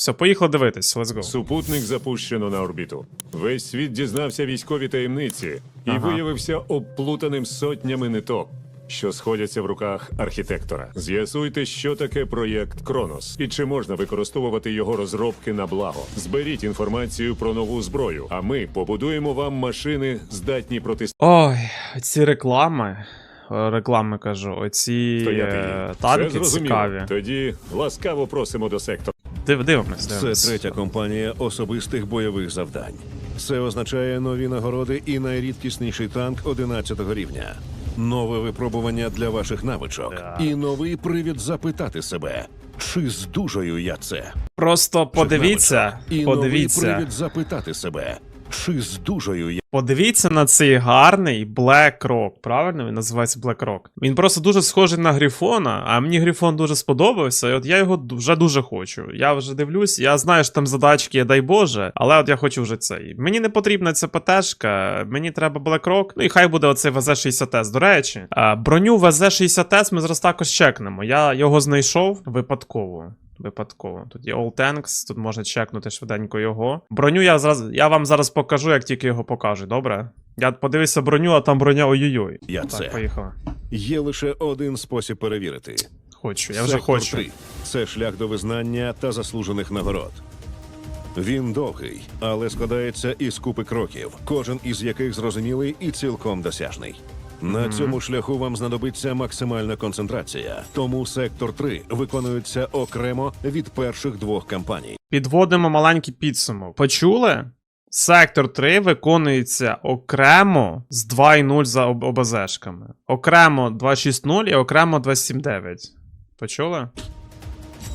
Все, поїхали дивитись, let's go. Супутник запущено на орбіту. Весь світ дізнався військові таємниці і Ага. виявився обплутаним сотнями ниток, що сходяться в руках архітектора. З'ясуйте, що таке проєкт Кронос і чи можна використовувати його розробки на благо. Зберіть інформацію про нову зброю, а ми побудуємо вам машини, здатні Ой, ці реклами. Реклами кажу, оці протистояти е, танки цікаві. Тоді ласкаво просимо до сектора. Див, дивимось, Це дивимось. третя компанія особистих бойових завдань. Це означає нові нагороди і найрідкісніший танк 11 рівня. Нове випробування для ваших навичок. Да. І новий привід запитати себе, чи здужаю я це? Просто подивіться, І новий подивіться. привід запитати себе, чи здужаю я Подивіться на цей гарний Black Rock. Правильно він називається Black Rock. Він просто дуже схожий на Грифона, а мені Грифон дуже сподобався, і от я його вже дуже хочу. Я вже дивлюсь, я знаю, що там задачки, дай Боже, але от я хочу вже цей. Мені не потрібна ця ПТшка, мені треба Black Rock, ну і хай буде оцей ВЗ-60С. До речі, броню ВЗ-60С ми зараз також чекнемо. Я його знайшов випадково. Випадково. Тут є All Tanks, тут можна чекнути швиденько його. Броню я зараз, я вам зараз покажу, як тільки його покажу, добре? Я подивився броню, а там броня ой-ой-ой. Я так, це. поїхали. Є лише один спосіб перевірити. Хочу, я вже Сектор хочу. 3. Це шлях до визнання та заслужених нагород. Він довгий, але складається із купи кроків, кожен із яких зрозумілий і цілком досяжний. На цьому шляху вам знадобиться максимальна концентрація, тому сектор 3 виконується окремо від перших двох кампаній. Підводимо маленький підсумок. Почули? Сектор 3 виконується окремо з 2.0 за об- ОБЗшками. Окремо 2.6.0 і окремо 2.7.9. Почули?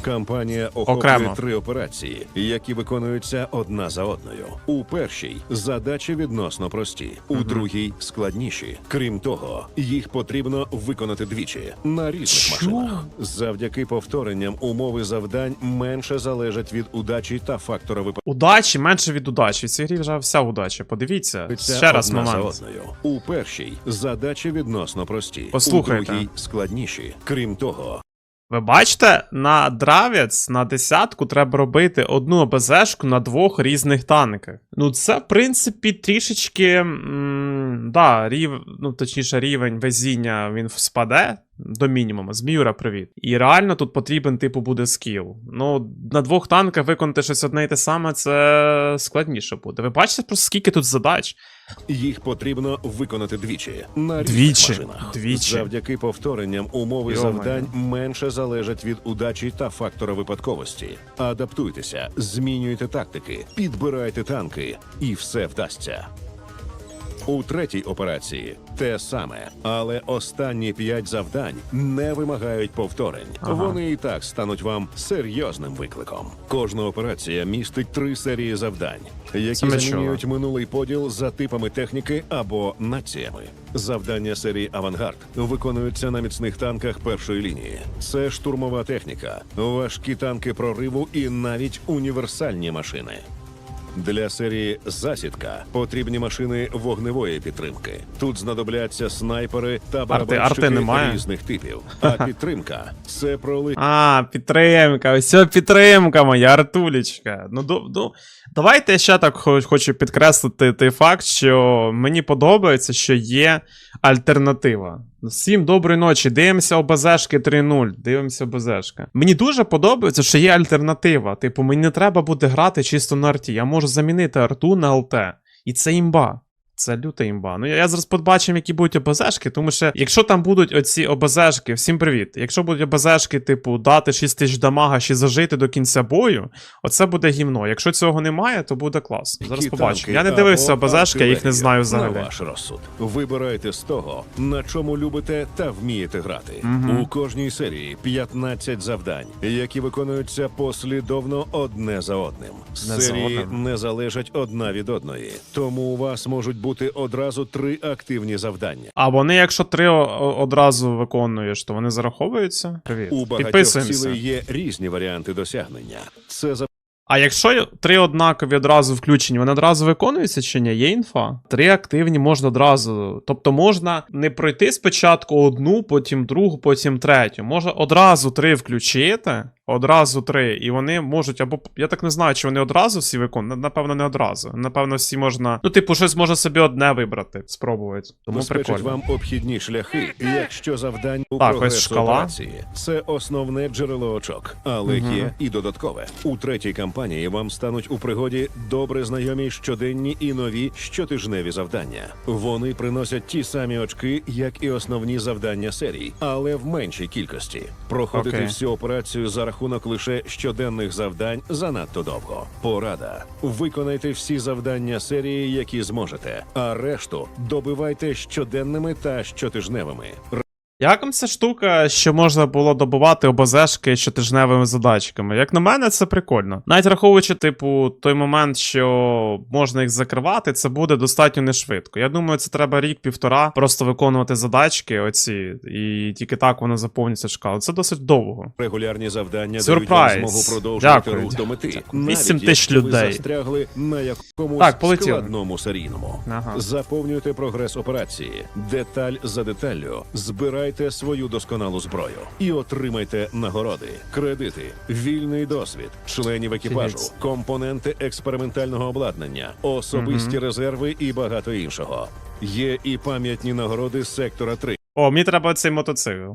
Кампанія охоплює Окремо. три операції, які виконуються одна за одною. У першій задачі відносно прості, у другій складніші. Крім того, їх потрібно виконати двічі на різних Що? машинах. Завдяки повторенням умови завдань менше залежать від удачі та фактора випадку. Удачі менше від удачі. В цій грі вже вся удача. Подивіться. Ще раз одна за момент. одною. У першій задачі відносно прості, Послухайте. у другій складніші. Крім того, Ви бачите, на дравець на десятку треба робити одну ОБЗшку на двох різних танках. Ну, це, в принципі, трішечки. Да, рів, ну, точніше, рівень везіння він спаде до мінімуму. Зміюра, привіт. І реально тут потрібен, типу, буде скіл. Ну, на двох танках виконати щось одне і те саме, це складніше буде. Ви бачите просто скільки тут задач? Їх потрібно виконати двічі на Двічі. машинах. Двічі. Завдяки повторенням умови Йо завдань завдань менше залежать від удачі та фактора випадковості. Адаптуйтеся, змінюйте тактики, підбирайте танки, і все вдасться. У третій операції те саме, але останні п'ять завдань не вимагають повторень. Ага. Вони і так стануть вам серйозним викликом. Кожна операція містить три серії завдань, які замінюють минулий поділ за типами техніки або націями. Завдання серії Авангард виконуються на міцних танках першої лінії. Це штурмова техніка, важкі танки прориву і навіть універсальні машини. Для серії засідка потрібні машини вогневої підтримки. Тут знадобляться снайпери та барабанщики немає? різних типів. А підтримка це про А, підтримка, ось підтримка моя, Артулечка. Ну, до, ну, давайте я ще так хочу підкреслити той факт, що мені подобається, що є альтернатива. Всім доброї ночі. Дивимося ОБЗшки 3.0. Дивимося ОБЗшка. Мені дуже подобається, що є альтернатива. Типу, мені не треба буде грати чисто на арті. Я можу замінити арту на ЛТ. І це імба. Це люта імба. Ну я, зараз побачимо, які будуть ОБЗшки, тому що якщо там будуть оці ОБЗшки, всім привіт. Якщо будуть ОБЗшки, типу, дати 6 тисяч дамага ще зажити до кінця бою, оце буде гімно. Якщо цього немає, то буде класно. Зараз побачимо. Я не дивився ОБЗшки, я їх не знаю взагалі. На ваш розсуд. Вибирайте з того, на чому любите та вмієте грати. Мгм. У кожній серії 15 завдань, які виконуються послідовно одне за одним. за Серії одним. не залежать одна від одної, тому у вас можуть бути одразу три активні завдання. А вони, якщо три одразу виконуєш, то вони зараховуються? Привіт. У багатьох цілей є різні варіанти досягнення. Це за А якщо три однакові одразу включені, вони одразу виконуються чи ні? Є інфа? Три активні можна одразу. Тобто можна не пройти спочатку одну, потім другу, потім третю. Можна одразу три включити, Одразу три. І вони можуть або. Я так не знаю, чи вони одразу всі виконують. Напевно, не одразу. Напевно, всі можна. Ну, типу, щось можна собі одне вибрати, спробувати. Тому прикольно. вам обхідні шляхи, якщо завдань у Так, ось шкала. операції. Це основне джерело очок, але Мгм. є і додаткове. У третій кампанії вам стануть у пригоді добре знайомі щоденні і нові щотижневі завдання. Вони приносять ті самі очки, як і основні завдання серій, але в меншій кількості. Проходити Окей. всю операцію за рахунок лише щоденних завдань занадто довго. Порада: виконайте всі завдання серії, які зможете, а решту добивайте щоденними та щотижневими. Як вам ця штука, що можна було добувати ОБЗшки щотижневими задачками? Як на мене, це прикольно. Навіть враховуючи, типу, той момент, що можна їх закривати, це буде достатньо нешвидко. Я думаю, це треба рік-півтора просто виконувати задачки, оці, і тільки так воно заповниться шкала. Це досить довго. Регулярні завдання Сюрприз. дають змогу продовжувати Дякую, рух до мети. дякую. навіть Вісім тисяч якщо ви людей. застрягли на якомусь Так, полетіли. складному серійному. Ага. Заповнюйте прогрес операції, деталь за деталлю. Збирайте свою досконалу зброю і отримайте нагороди, кредити, вільний досвід, членів екіпажу, компоненти експериментального обладнання, особисті резерви і багато іншого. Є і пам'ятні нагороди сектора 3. О, мені треба цей мотоцикл.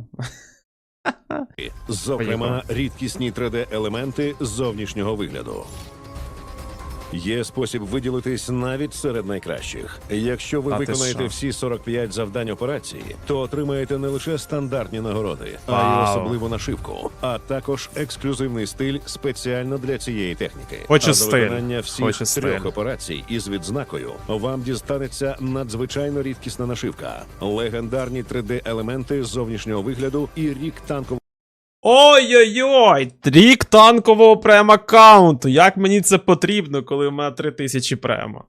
Зокрема, рідкісні 3D-елементи зовнішнього вигляду. Є спосіб виділитись навіть серед найкращих. Якщо ви А виконаєте всі 45 завдань операції, то отримаєте не лише стандартні нагороди, а й особливу нашивку, а також ексклюзивний стиль спеціально для цієї техніки. Хочу а за виконання всіх Хочу трьох стиль. операцій із відзнакою вам дістанеться надзвичайно рідкісна нашивка, легендарні 3D-елементи зовнішнього вигляду і рік танкового. Ой-ой-ой! Рік танкового прем-аккаунту. Як мені це потрібно, коли в мене 3000 према?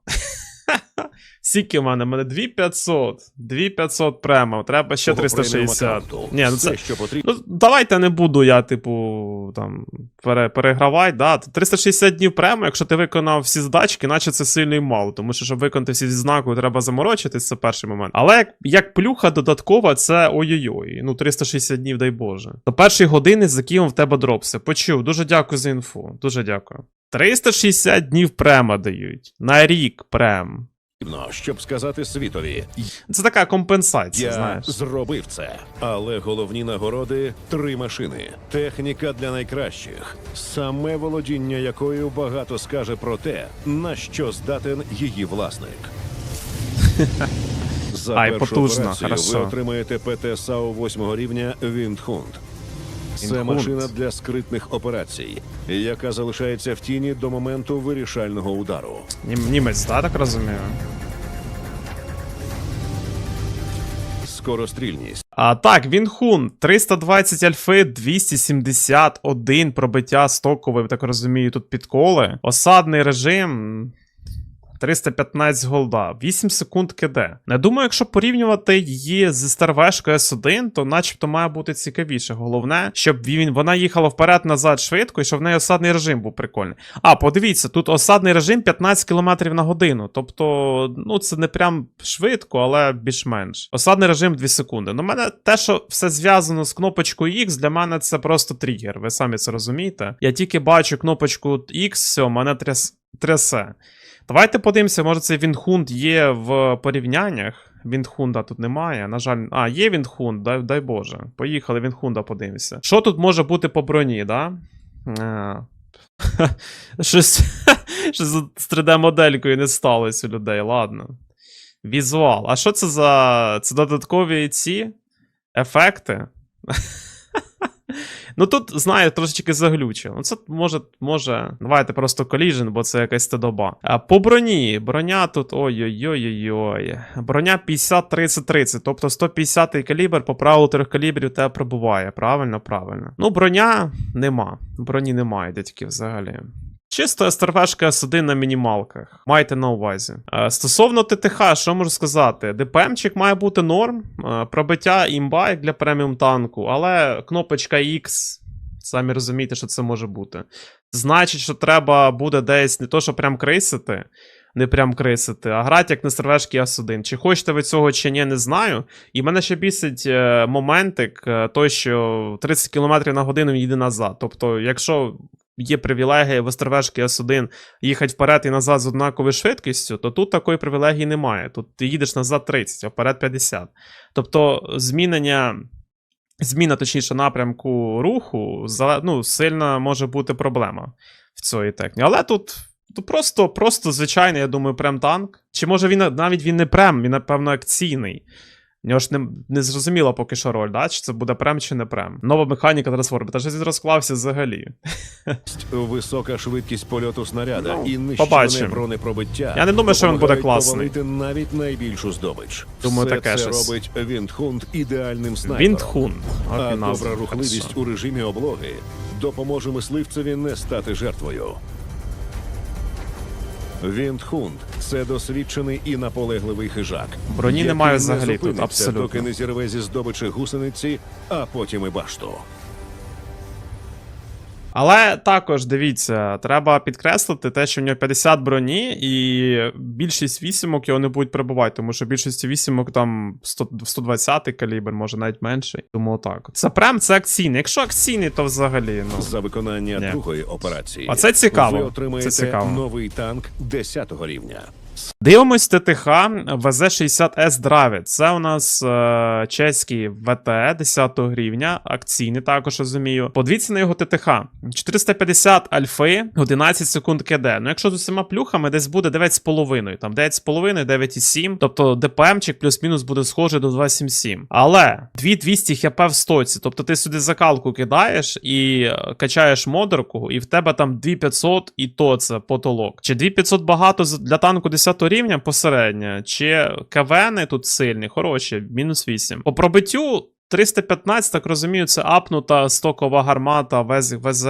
Скільки в мене? У мене 2500. 2500 према. Треба ще 360. Ні, ну це. Що потрібно. Ну, давайте не буду я, типу, там, пере, перегравати, да. 360 днів прямо, якщо ти виконав всі задачки, наче це сильно і мало. Тому що, щоб виконати всі відзнаки, треба заморочитись, це перший момент. Але як, як плюха додаткова, це ой-ой-ой. Ну, 360 днів, дай Боже. До першої години закинув в тебе дропси. Почув. Дуже дякую за інфу. Дуже дякую. 360 днів према дають. На рік прем. Щоб сказати світові, Це така компенсація, я знаєш. зробив це. Але головні нагороди три машини, техніка для найкращих, саме володіння якою багато скаже про те, на що здатен її власник. За Ай, першу потужно, операцію хорошо. ви отримаєте ПТ САУ 8 рівня Віндхунд. Це машина для скритних операцій, яка залишається в тіні до моменту вирішального удару. Нім- Німець, да, так розумію? Скорострільність. А, так, Вінхун, 320 альфи, 271 пробиття стокове, так розумію, тут підколи. Осадний режим. 315 голда, 8 секунд КД. Не думаю, якщо порівнювати її з старвешкою S1, то начебто має бути цікавіше. Головне, щоб вона їхала вперед-назад швидко і щоб в неї осадний режим був прикольний. А, подивіться, тут осадний режим 15 км на годину. Тобто, ну це не прям швидко, але більш-менш. Осадний режим 2 секунди. Ну, мене те, що все зв'язано з кнопочкою X, для мене це просто тригер. Ви самі це розумієте. Я тільки бачу кнопочку X, все, мене тряс... трясе. Давайте подивимося, може цей Вінхунд є в порівняннях. Вінхунда тут немає. На жаль, а, є Вінхунд, дай, дай Боже. Поїхали, Вінхунда подивимося. Що тут може бути по броні, да? Щось, щось з 3D-моделькою не сталося у людей, ладно. Візуал. А що це за. Це додаткові ці ефекти? Ну тут, знаю, трошечки заглючив. Ну це може, може. Давайте просто коліжен, бо це якась стедоба. А по броні. Броня тут. Ой-ой-ой-ой-ой. Броня 50-30-30, тобто 150-й калібр по правилу трьох калібрів тебе пробуває. Правильно, правильно. Ну, броня нема. Броні немає дядьки взагалі. Чисто СТРВшка S1 на мінімалках. Майте на увазі. Е, стосовно ТТХ, що можу сказати? ДПМчик має бути норм, е, пробиття імба як для преміум танку, але кнопочка X, самі розумієте, що це може бути. Значить, що треба буде десь не то, що прям крисити, не прям крисити, а грати як на сервешки Ас-1. Чи хочете ви цього чи ні, не знаю. І мене ще бісить е, моментик, той, що 30 км на годину їде назад. Тобто, якщо є привілегія в острвешки С1 їхати вперед і назад з однаковою швидкістю, то тут такої привілегії немає. Тут ти їдеш назад 30, а вперед 50. Тобто, змінення. Зміна, точніше, напрямку руху, ну, сильна може бути проблема в цій техніці. Але тут, тут просто, просто звичайний, я думаю, прем-танк. Чи може він навіть він не прем, він, напевно, акційний. У нього ж не, не зрозуміла поки що роль, да? чи це буде прем, чи не прем. Нова механіка трансформи. Та щось він розклався взагалі. Висока швидкість польоту снаряда Ну, і нищівне побачимо. бронепробиття. Я не думаю, що він буде допомагають класний. повалити навіть найбільшу здобич. Думаю, Все таке це щось. робить Віндхунд ідеальним снайпером. Віндхун. А Окей, назва. добра рухливість у режимі облоги допоможе мисливцеві не стати жертвою. Віндхунд це досвідчений і наполегливий хижак. Броні який немає не тут, абсолютно. Доки не зірве зі здобичі гусениці, а потім і башту. Але також дивіться, треба підкреслити те, що в нього 50 броні, і більшість вісімок його не будуть прибувати, тому що більшість вісімок там 100, 120 калібр, може навіть менший. Тому так. Це прем, це акційний. Якщо акційний, то взагалі, ну. За виконання Ні. другої операції. А це цікаво. Ви отримаєте Це цікаво. новий танк 10 рівня. Дивимось ТТХ ВЗ-60С Дравід. Це у нас е, чеський ВТ 10 рівня, акційний також розумію. Подивіться на його ТТХ. 450 альфи, 11 секунд КД. Ну, якщо з усіма плюхами, десь буде 9,5. Там 9,5, 9,7. Тобто ДПМчик плюс-мінус буде схожий до 2,77. Але 2200 хп в стоці. Тобто ти сюди закалку кидаєш і е, качаєш модерку, і в тебе там 2500 і то це потолок. Чи 2500 багато для танку 10 рівня посередня, чи кавени тут сильні, хороші, мінус 8. По пробиттю 315, так розумію, це апнута стокова гармата ВЗ, ВЗ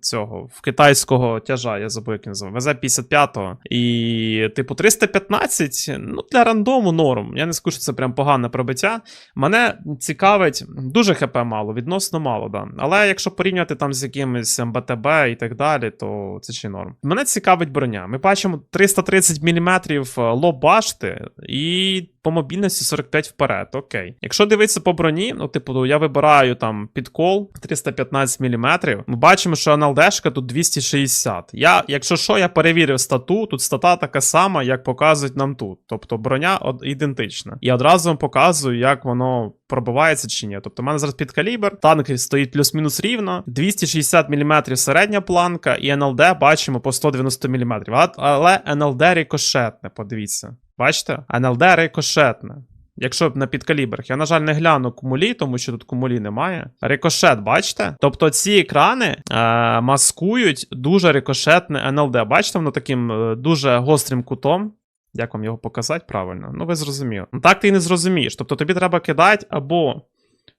цього в китайського тяжа, я забув, як він називає, ВЗ 55-го. І, типу, 315, ну, для рандому норм. Я не скажу, що це прям погане пробиття. Мене цікавить дуже хп мало, відносно мало, да. Але якщо порівнювати там з якимось МБТБ і так далі, то це ще норм. Мене цікавить броня. Ми бачимо 330 мм лоб башти і по мобільності 45 вперед. Окей. Якщо дивитися по броні, ну, типу, я вибираю там підкол 315 мм. Ми бачимо, що НЛДшка тут 260. Я, якщо що, я перевірив стату. Тут стата така сама, як показують нам тут. Тобто броня ідентична. І одразу вам показую, як воно пробивається чи ні. Тобто, в мене зараз під калібр, танк стоїть плюс-мінус рівно, 260 мм середня планка, і НЛД бачимо по 190 мм. Але НЛД рикошетне, подивіться. Бачите? НЛД рикошетне. Якщо на підкалібрах, я, на жаль, не гляну кумулі, тому що тут кумулі немає. Рикошет, бачите? Тобто ці екрани е, маскують дуже рикошетне НЛД. Бачите, воно таким е, дуже гострим кутом. Як вам його показати правильно? Ну, ви зрозуміли. Ну так ти і не зрозумієш. Тобто тобі треба кидати або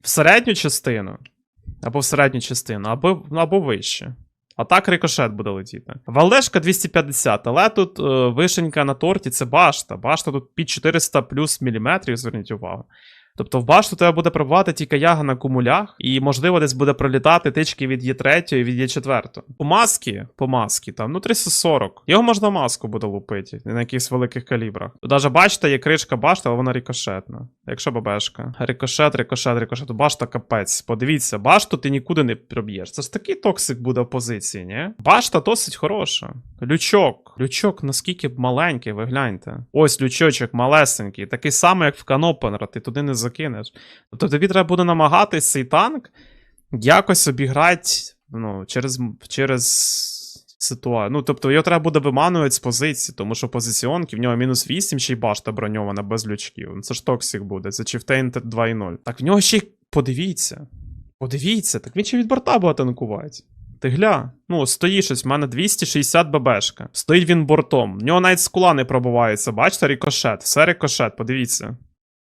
в середню частину, або в середню частину, або, або вище. А так рикошет буде летіти. Валдешка 250, але тут е, вишенька на торті це башта. Башта тут під 400 плюс міліметрів, зверніть увагу. Тобто в башту тебе буде пробувати тільки яга на кумулях, і можливо десь буде пролітати тички від Є3 і від Є4. По маски, по маски, там, ну 340. Його можна маску буде лупити на якихось великих калібрах. Даже бачите, є кришка башти, але вона рикошетна. Якщо ББшка. Рикошет, рикошет, рикошет. Башта капець. Подивіться, башту ти нікуди не проб'єш. Це ж такий токсик буде в позиції, ні? Башта досить хороша. Лючок. Лючок наскільки маленький, ви гляньте. Ось лючочок малесенький, такий самий, як в Канопенера, ти туди не закинеш. Тобто тобі треба буде намагатись цей танк якось обіграти ну, через, через ситуацію. Ну, тобто його треба буде виманувати з позиції, тому що позиціонки, в нього мінус 8, ще й башта броньована без лючків. Ну, Це ж токсик буде, це Chieftain 2.0. Так в нього ще й подивіться. Подивіться, так він ще від борта буде танкувати. Ти гля. Ну, стоїть щось, в мене 260 ББшка. Стоїть він бортом. В нього навіть скула не пробувається. Бачите, рикошет. Все рикошет, подивіться.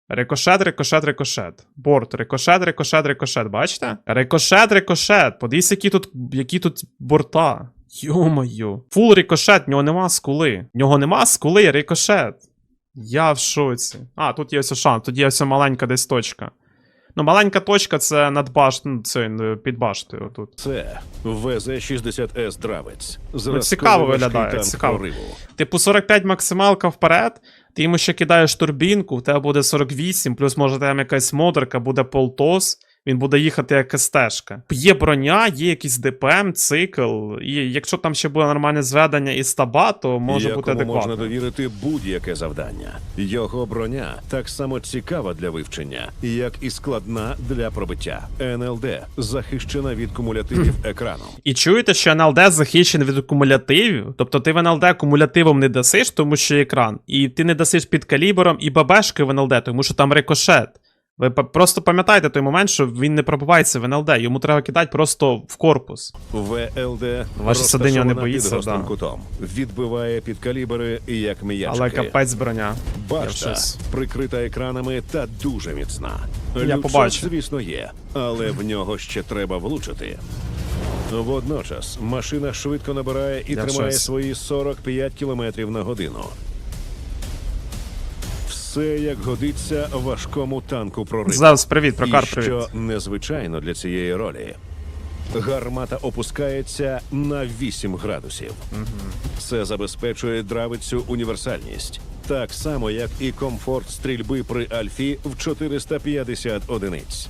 Рикошет, рикошет, рикошет. Борт, рикошет, рикошет, рикошет. Бачите? Рикошет, рикошет. Подивіться, які тут, які тут борта. Йо-моє. Фул рикошет, в нього нема скули. В нього нема скули, рикошет. Я в шоці. А, тут є ось шанс, тут є ось маленька десь точка. Ну, маленька точка це над башт... ну, це ну, під баштою тут. Це ВЗ-60С Дравець. Ну, цікаво виглядає, цікаво. Прориву. Типу 45 максималка вперед, ти йому ще кидаєш турбінку, в тебе буде 48, плюс може там якась моторка, буде полтос. Він буде їхати як СТшка. Є броня, є якийсь ДПМ, цикл. І якщо там ще буде нормальне зведення і стаба, то може бути якому можна довірити будь-яке завдання. Його броня так само цікава для вивчення, як і складна для пробиття. НЛД захищена від кумулятивів екрану. І чуєте, що НЛД захищений від кумулятивів? Тобто ти в НЛД кумулятивом не дасиш, тому що екран, і ти не дасиш під калібром і бабешки в НЛД, тому що там рикошет. Ви просто пам'ятаєте той момент, що він не пробивається в НЛД, йому треба кидати просто в корпус. ВЛД Ваші садиня не боїться, да. кутом. Відбиває під калібри як м'ячики. Але капець броня. Башта прикрита екранами та дуже міцна. Я побачив. звісно, є, але в нього ще треба влучити. Водночас машина швидко набирає і Я тримає щось. свої 45 км на годину. Все як годиться важкому танку прориву. Зевс, привіт, Прокар, І привіт. що незвичайно для цієї ролі. Гармата опускається на 8 градусів. Це забезпечує дравицю універсальність, так само як і комфорт стрільби при альфі в 450 одиниць.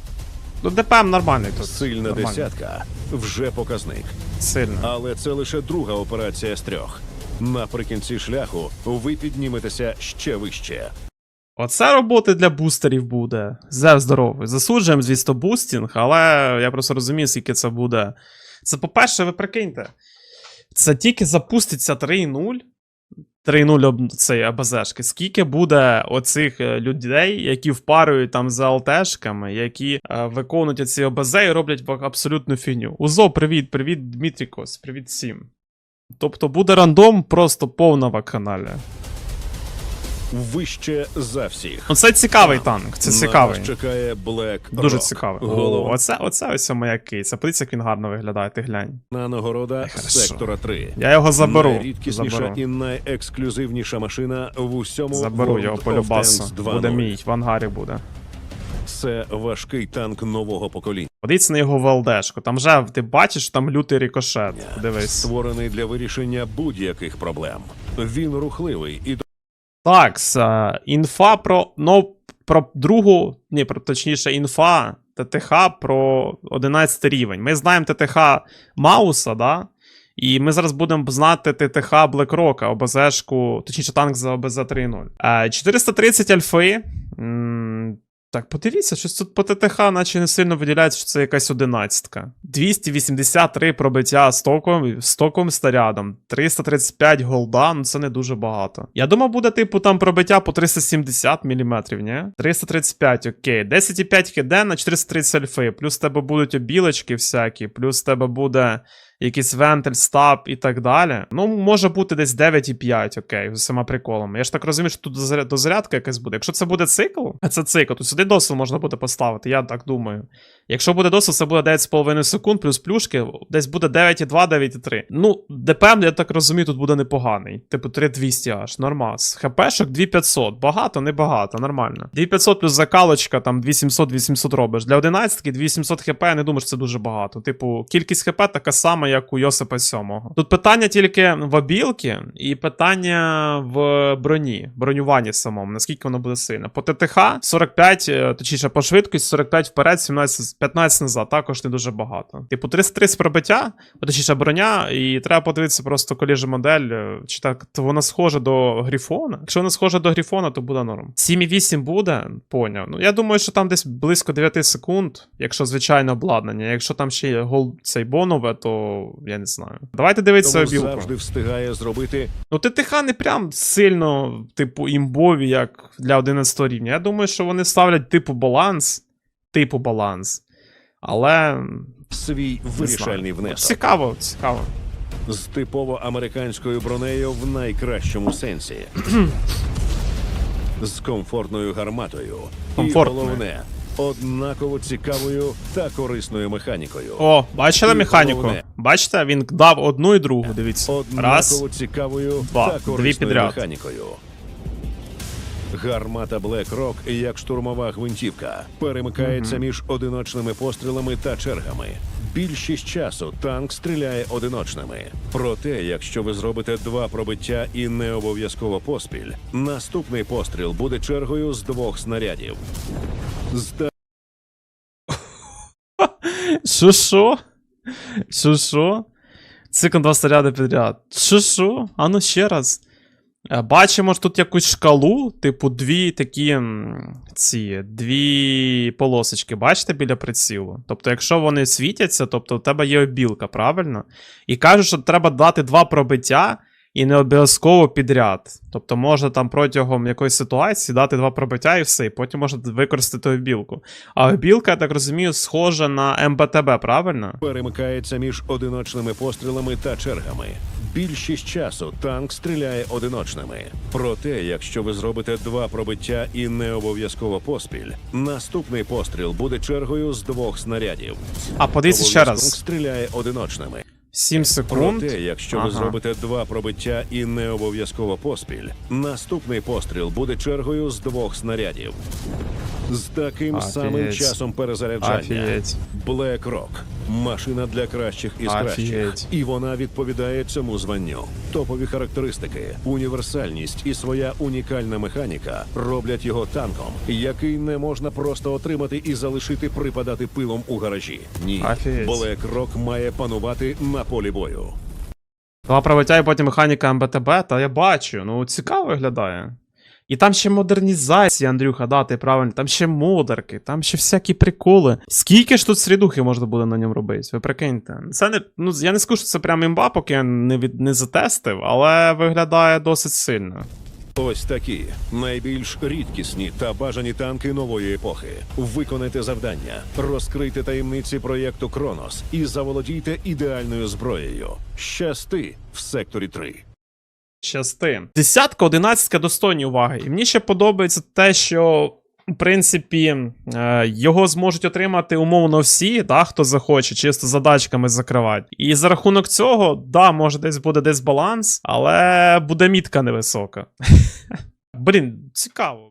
Ну, ДПМ нормальний тут. Сильна Нормальний. десятка вже показник. Сильно. Але це лише друга операція з трьох. Наприкінці шляху ви підніметеся ще вище. Оце роботи для бустерів буде. Зев здоровий. Засуджуємо, звісно, бустінг, але я просто розумію, скільки це буде. Це, по-перше, ви прикиньте. Це тільки запуститься 3.0. 3.0 об- цей АБЗшки. Скільки буде оцих е, людей, які впарюють там за ЛТшками, які е, виконують ці ОБЗ і роблять абсолютну фігню. Узо, привіт, привіт, Дмитрікос, привіт всім. Тобто буде рандом просто повна вакханалія. Вище за всіх. Ну це цікавий танк, це цікавий. чекає Black Дуже Rock. цікавий. О, оце, оце ось моя кейс. А подивіться, як він гарно виглядає, ти глянь. нагорода сектора 3. Я його заберу. Найрідкісніша Заберу, і найексклюзивніша машина в усьому заберу World його по любасу. Буде мій, в ангарі буде. Це важкий танк нового покоління, Подивіться на його ВЛДшку. Там вже ти бачиш, там лютий рикошет. Дивись. створений для вирішення будь-яких проблем. Він рухливий і Так, інфа про. Ну, про другу, ні, про точніше, інфа ТТХ про 11 рівень. Ми знаємо ТТХ Мауса, да? І ми зараз будемо знати ТТХ Блекрока, ОБЗшку, точніше, танк за ОБЗ 3.0. Е, 430 альфи. Так, подивіться, щось тут по ТТХ, наче не сильно виділяється, що це якась одинадцятка. 283 пробиття стоком, стоком снарядом, 335 голда, ну це не дуже багато. Я думав, буде типу там пробиття по 370 мм, ні? 335, окей. 10,5 хд на 430 альфи, плюс в тебе будуть обілочки всякі, плюс в тебе буде якийсь вентиль, стаб і так далі. Ну, може бути десь 9,5, окей, з усіма приколами. Я ж так розумію, що тут дозаря- дозарядка якась буде. Якщо це буде цикл, а це цикл, то сюди досил можна буде поставити, я так думаю. Якщо буде досил, це буде 9,5 секунд, плюс плюшки, десь буде 9,2, 9,3. Ну, ДПМ, я так розумію, тут буде непоганий. Типу 3200 аж, нормас. ХПшок 2500. Багато, не багато, нормально. 2500 плюс закалочка, там 2700-800 робиш. Для 11 2700 хп, я не думаю, що це дуже багато. Типу, кількість хп така сама, як у Йосипа 7. Тут питання тільки в обілки і питання в броні, бронюванні самому, наскільки воно буде сильно. По ТТХ 45, е, точніше, по швидкості 45 вперед, 17, 15 назад, також не дуже багато. Типу, 330 пробиття, точніше броня, і треба подивитися просто коліжі модель, е, чи так то вона схожа до Грифона. Якщо вона схожа до Грифона, то буде норм. 7,8 буде, поняв. Ну я думаю, що там десь близько 9 секунд, якщо звичайне обладнання. Якщо там ще є гол цей бонове, то я не знаю. Давайте дивитися тому обілку. завжди встигає зробити Ну, ТТХ не прям сильно, типу, імбові, як для 11 рівня. Я думаю, що вони ставлять типу баланс. Типу баланс. Але. свій вирішальний внесок. Цікаво, цікаво. з типово американською бронею в найкращому сенсі. з комфортною гарматою. Комфортною. І головне, однаково цікавою та корисною механікою. О, бачили І механіку? головне. Бачите, він дав одну і другу, дивіться. Однаково Раз. цікавою два. та Дві підряд. механікою. Гармата Black Rock, як штурмова гвинтівка, перемикається між одиночними пострілами та чергами. Більшість часу танк стріляє одиночними. Проте, якщо ви зробите два пробиття і не обов'язково поспіль, наступний постріл буде чергою з двох снарядів. Зда- Що що? Що що? Цикл два снаряди підряд. Що що? А ну ще раз. Е, Бачимо ж тут якусь шкалу, типу, дві такі ці дві полосочки, бачите біля прицілу. Тобто, якщо вони світяться, тобто у тебе є обілка, правильно? І кажуть, що треба дати два пробиття і не обов'язково підряд. Тобто можна там протягом якоїсь ситуації дати два пробиття і все, і потім можна використати обілку. А обілка, я так розумію, схожа на МБТБ, правильно? перемикається між одиночними пострілами та чергами. Більшість часу танк стріляє одиночними. Проте, якщо ви зробите два пробиття і не обов'язково поспіль, наступний постріл буде чергою з двох снарядів. А подивіться ще раз. стріляє одиночними. 7 секунд. Проте, якщо Ага. ви зробите два пробиття і не обов'язково поспіль, наступний постріл буде чергою з двох снарядів. З таким Офігеть. самим часом перезаряджання. Офігеть. Black Rock – машина для кращих із кращих. Офігеть. І вона відповідає цьому званню. Топові характеристики, універсальність і своя унікальна механіка роблять його танком, який не можна просто отримати і залишити припадати пилом у гаражі. Ні, Офігеть. Black Rock має панувати на полі бою. Два пробиття і потім механіка МБТБ, та я бачу, ну цікаво виглядає. І там ще модернізація, Андрюха, да, ти правильно, там ще модерки, там ще всякі приколи. Скільки ж тут срідухи можна буде на ньому робити? Ви прикиньте. Це не, ну, я не скажу, що це прям імба, поки я не, від, не затестив, але виглядає досить сильно. Ось такі найбільш рідкісні та бажані танки нової епохи. Виконайте завдання, розкрийте таємниці проєкту Кронос і заволодійте ідеальною зброєю. Щасти в секторі 3. Щасти. Десятка, одинадцятка достойні уваги. І мені ще подобається те, що. В принципі, е, його зможуть отримати умовно всі, да, хто захоче, чисто задачками закривати. І за рахунок цього, да, може десь буде десь баланс, але буде мітка невисока. Блін, цікаво.